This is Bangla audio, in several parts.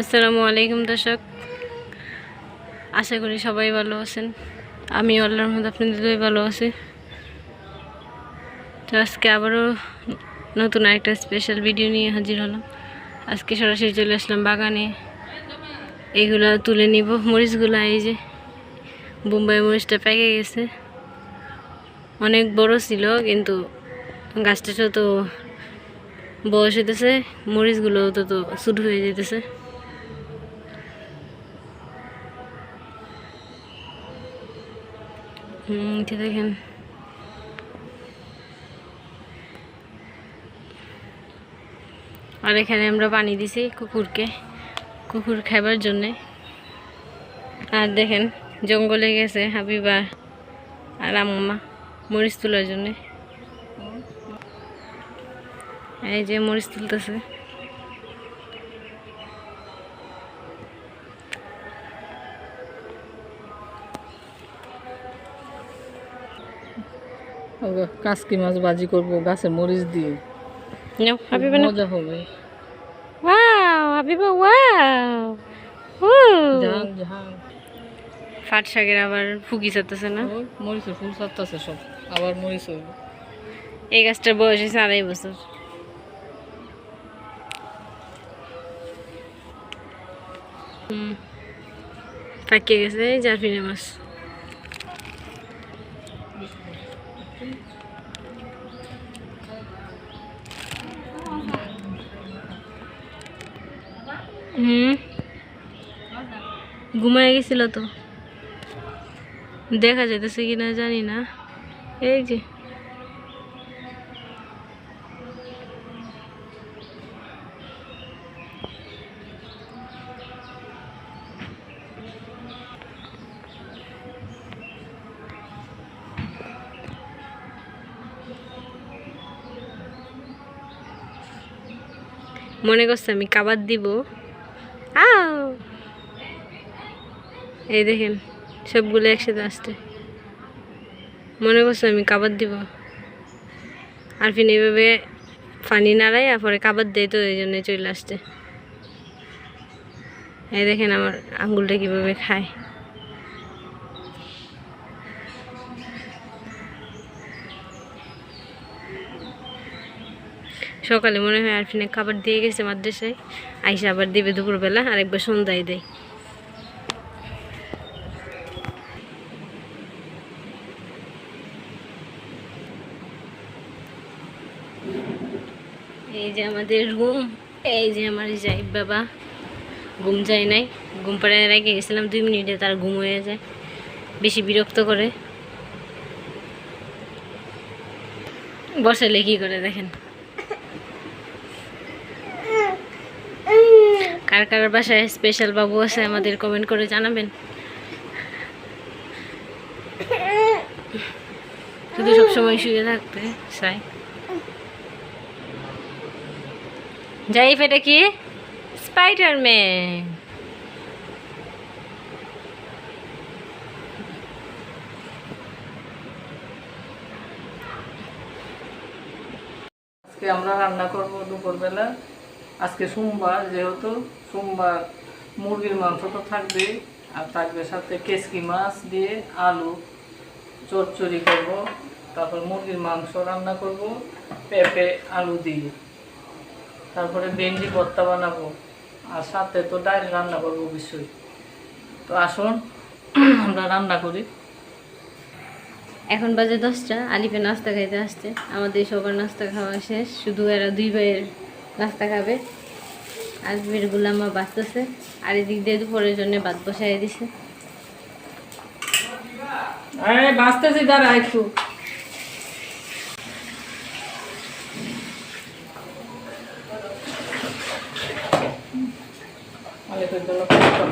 আসসালামু আলাইকুম দর্শক। আশা করি সবাই ভালো আছেন। আমি আল্লাহর মধ্যে আপনাদের ভালো আছি। তো আজকে আবারও নতুন একটা স্পেশাল ভিডিও নিয়ে হাজির হলাম। আজকে সরাসরি চলে আসলাম বাগানে। এইগুলো তুলে নিব। মরিচগুলো এই যে বোম্বাই মরিচটা পেকে গেছে। অনেক বড় ছিল, কিন্তু গাছটা তো বয়স হইতেছে, মরিচগুলো তো তো শুরু হয়ে যেতেছে দেখেন। আর এখানে আমরা পানি দিছি কুকুরকে, কুকুর খাবার জন্যে। আর দেখেন, জঙ্গলে গেছে হাবিবা আর আম্মা, মরিচ তোলার জন্যে। এই যে মরিচ তুলতেছে। কাসকি মাছ ভাজি করব গাছে মরিচ দিয়ে। নাও হাবিবা মজা হবে। Wow Habiba wow. জাহান জাহান ফাট শাকের আবার ফুকি চাচ্ছে না? ওই মরিচের ফুল সারতেছে সব আবার মরিচ হইব এই গাছটার বয়স হয়েছে আড়াই বছর। হুম। পাকিয়ে গেছে জারফিনে মাছ। হুম। ঘুমায় গেছিল তো। দেখা যাইতেছে কিনা জানি না। এই যে। মনে করছে আমি কাবার দিব। এই দেখেন, সবগুলো একসাথে আসতে মনে করছে আমি কাবার দিব? আর ফিন এইভাবে পানি নাড়াই পরে কাবার দেয় তো এই জন্য চলে আসছে। এই দেখেন আমার আঙ্গুলটা কীভাবে খায়। সকালে মনে হয় আরফিনে খাবার দিয়ে গেছে মাদ্রাসায়। আইসা আবার দিবে দুপুরবেলা আর একবার সন্ধ্যায় দেয়। এই যে আমাদের রুম, এই যে আমার যাই বাবা। ঘুম যায় নাই, ঘুম পাড়ায় রেখে গেছিলাম, দুই মিনিটে তার ঘুম হয়ে যায়, বেশি বিরক্ত করে। বসালে কি করে দেখেন? কার কার বাসায় স্পেশাল বাবু আছে, আমাদের কমেন্ট করে জানাবেন। শুধু সবসময় শুয়ে থাকতে চাই যাই এটা কি? স্পাইডারম্যান আজকে আমরা রান্না করব দুপুরবেলা। আজকে সোমবার, যেহেতু সোমবার মুরগির মাংস তো থাকবে আর থাকবে সাথে কেসকি মাছ দিয়ে আলু, চচ্চড়ি করব, তারপর মুরগির মাংস রান্না করব, পেঁপে, আলু দিয়ে। তারপরে ভেন্ডি ভর্তা বানাবো, আর সাথে তো ডাল রান্না করব অবশ্যই। তো আসুন, আমরা রান্না করি। এখন বাজে দশটা, আলিপে নাস্তা খাইতে আসছে। আমাদের সবার নাস্তা খাওয়া শেষ, শুধু এরা দুই ভাইয়ের নাস্তা খাবে। আজমির গুলামা বাঁচতেছে। আর এদিক দিয়ে দুপুরের জন্য ভাত বসাই দিছে। আরে বাঁচতেছি, দাঁড়া একটু।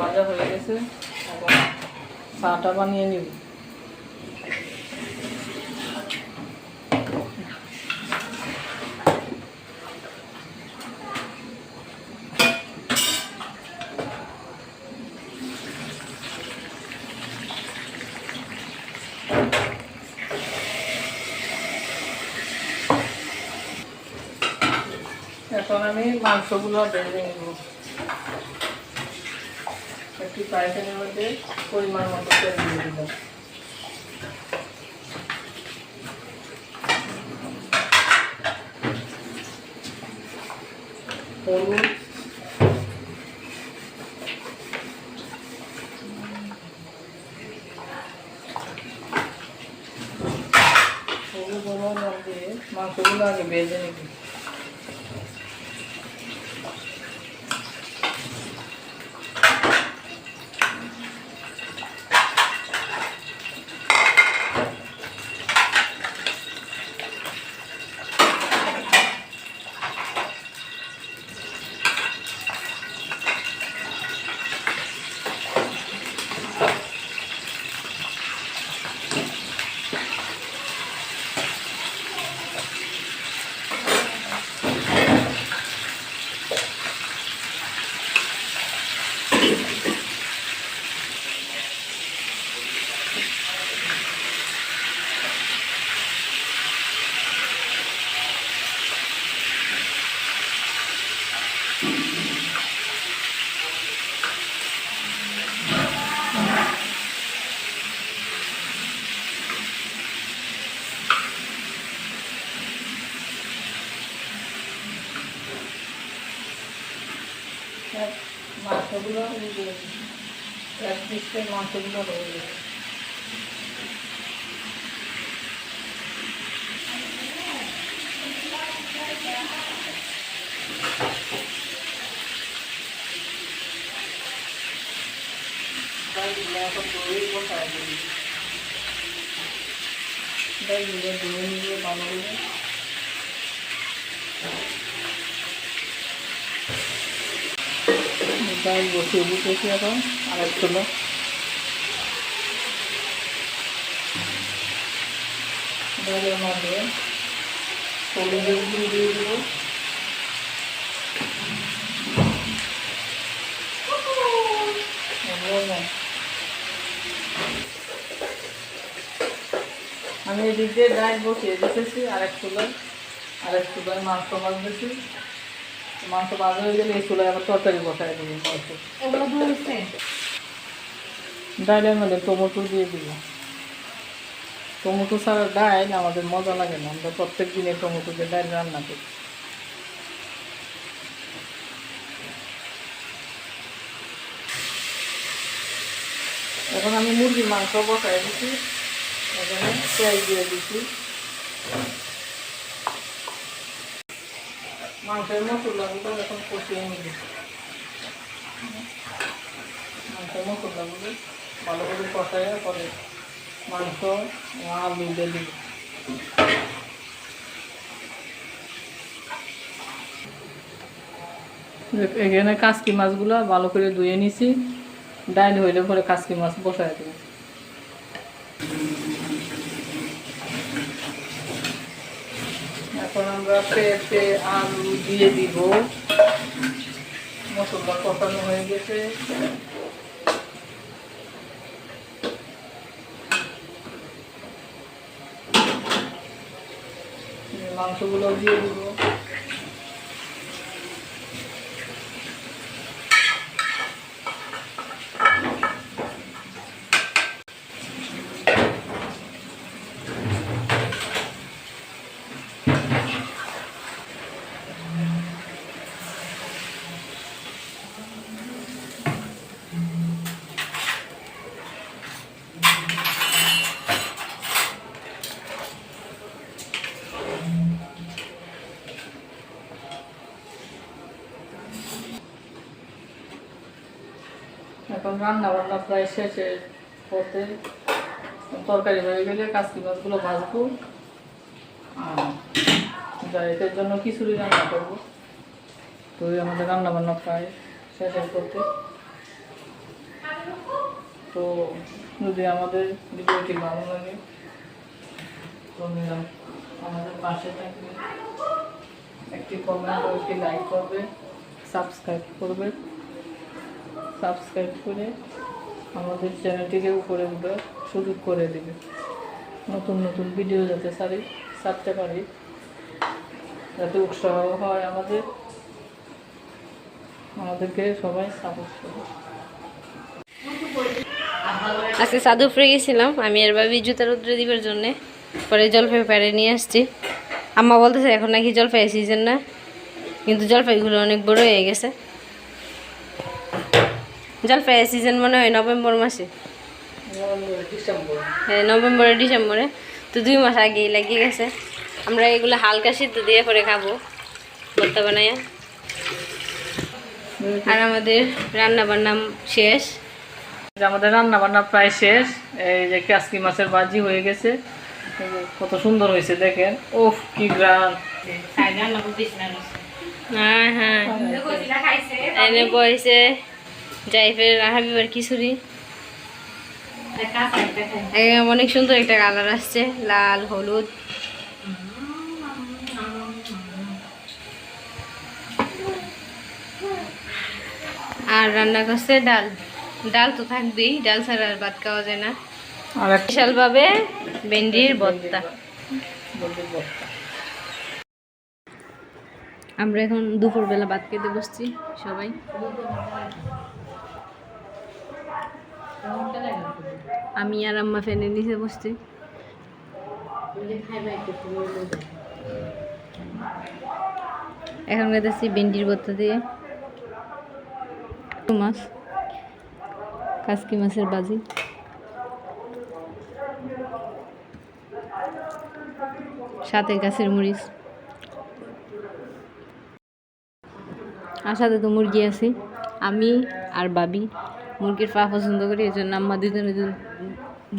ভাজা হয়ে গেছে। চাটা বানিয়ে নিব। এখন আমি মাংসগুলো ভেজে নিব। একটি পায়খানের মধ্যে পরিমাণ মতো তেল দিয়ে দিয়ে মাংসগুলো আগে ভেজে নিবি Good. মাংসগুলো এই যে এক পিসের মাংসগুলো হয়ে গেছে তাই দিলে এখন দই বসায় দিবি তাই দিলে দই নিয়ে ভালো করে ডাল বসিয়ে দিতেছি এখন আরেক কিলো ডালের মধ্যে হলুদের গুঁড়ো দিয়ে দেবো লবণ। আমি এদিক দিয়ে ডাল বসিয়ে দিতেছি আরেক চুলায় আরেক চুলায় মাংস ভাজতেছি মাংস ভাজা হয়ে গেলে এই চুলায় আবার তরকারি বসায় দেবো এগুলো ধরেছে ডালের মধ্যে টমেটো দিয়ে দিব। টমেটো ছাড়া ডাল আমাদের মজা লাগে না আমরা প্রত্যেক দিনে টমেটো দিয়ে ডাল রান্না করি। এখন আমি মুরগির মাংস বসাই দিচ্ছি এখানে পেঁয়াজ দিয়ে দিচ্ছি মাংসের মশলাগুলো এখন কষিয়ে নিব। মাংসের মশলাগুলো ভালো করে কষাইয়া পরে মাংস আলু দিয়ে এখানে কাসকি মাছগুলো ভালো করে ধুয়ে নিছি। ডাইল হইলে পরে কাসকি মাছ বসায় দেবো। এখন আমরা পেঁপে আলু দিয়ে দিব। মশলা কষানো হয়ে গেছে। মাংসগুলো দিয়ে দিব এখন রান্না বান্না প্রায় শেষের পথে তরকারি হয়ে গেলে কাজকি মাছগুলো ভাজবো। জায়গার জন্য খিচুড়ি রান্না করব। তো আমাদের রান্না বান্না প্রায় শেষের করতে। তো যদি আমাদের ভিডিওটি ভালো লাগে তোমরা আমাদের পাশে থাকবে একটি কমেন্ট একটি লাইক করবে সাবস্ক্রাইব করবে। সাবস্ক্রাইব করে আমাদের চ্যানেলটিকে উপরে উঠে সুযোগ করে দেবে। নতুন নতুন ভিডিও যাতে সারি ছাড়তে পারি। যাতে উৎসাহ হয় আমাদের। আমাদেরকে সবাই সাপোর্ট করে আজকে সাধুপুরে গেছিলাম। আমি আর ভাবি জুতার উদ্রে দিবার জন্যে। পরে জলপাই পাড়ে নিয়ে আসছি। আম্মা বলতেছে, এখন নাকি জলপাই সিজন না। কিন্তু জলপাইগুলো অনেক বড় হয়ে গেছে। জলপাই সিজন মনে হয় নভেম্বর মাসে। হ্যাঁ নভেম্বরে ডিসেম্বরে। তো দুই মাস আগেই লাগিয়ে গেছে। আমরা এগুলো হালকা সিদ্ধ দিয়ে করে খাব ভর্তা বানাইয়া। আর আমাদের রান্না বান্না শেষ। যে আমাদের রান্না বান্না প্রায় শেষ। এই যে কাসকি মাছের বাজি হয়ে গেছে। কত সুন্দর হয়েছে দেখেন। ওফ কি গ্রান হ্যাঁ হ্যাঁ। এনে বয়সে যাই ফের হাবিবার খিচুড়ি অনেক সুন্দর একটা কালার আসছে লাল হলুদ। আর রান্না করছে ডাল। ডাল তো থাকবেই ডাল ছাড়া আর ভাত খাওয়া যায় না। বিশালভাবে ভেন্ডির ভর্তা। আমরা এখন দুপুরবেলা ভাত খেতে বসছি সবাই। আমি আর আম্মা ফ্যানের নিচে বসছি। এখন খেতেছি ভেন্ডির ভর্তা দিয়ে। মাছ, কাসকি মাছের বাজি সাথে গাছের মরিচ। আর সাথে তো মুরগি আছে। আমি আর বাবি। মুরগির পা পছন্দ করি, এই জন্য আম্মা দুজন দুই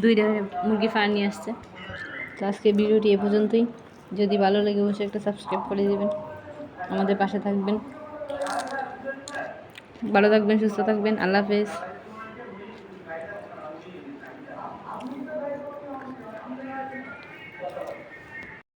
দুইটা মুরগি পা নিয়ে আসছে। তো আজকে ভিডিওটি এ পর্যন্তই। যদি ভালো লাগে অবশ্যই একটা সাবস্ক্রাইব করে দেবেন। আমাদের পাশে থাকবেন। ভালো থাকবেন, সুস্থ থাকবেন। আল্লাহ হাফেজ।